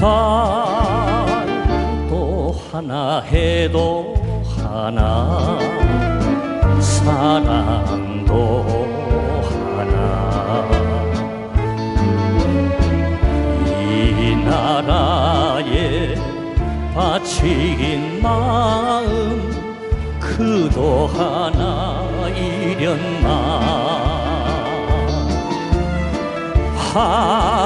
단또 하나 해도 하나 사랑도 하나. 이 나라에 바친 마음 그도 하나 이련만. 하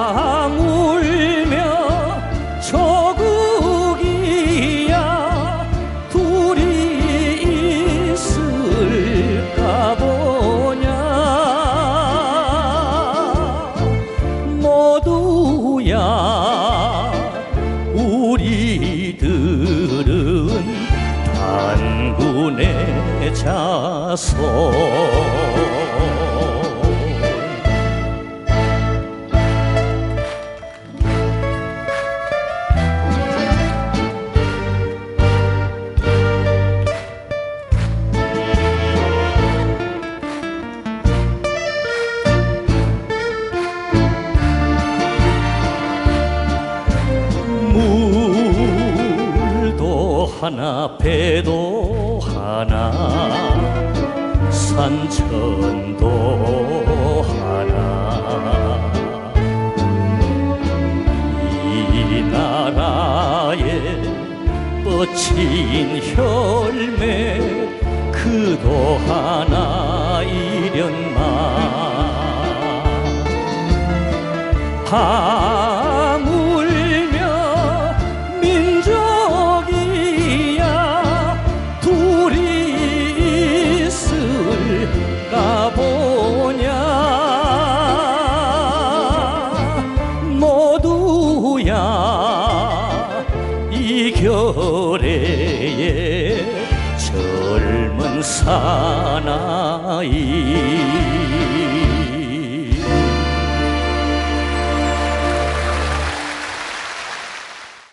단군의 자손 하나 배도 하나 산천도 하나. 이 나라에 뻗친 혈매 그도 하나 이련만 이 겨레에 젊은 사나이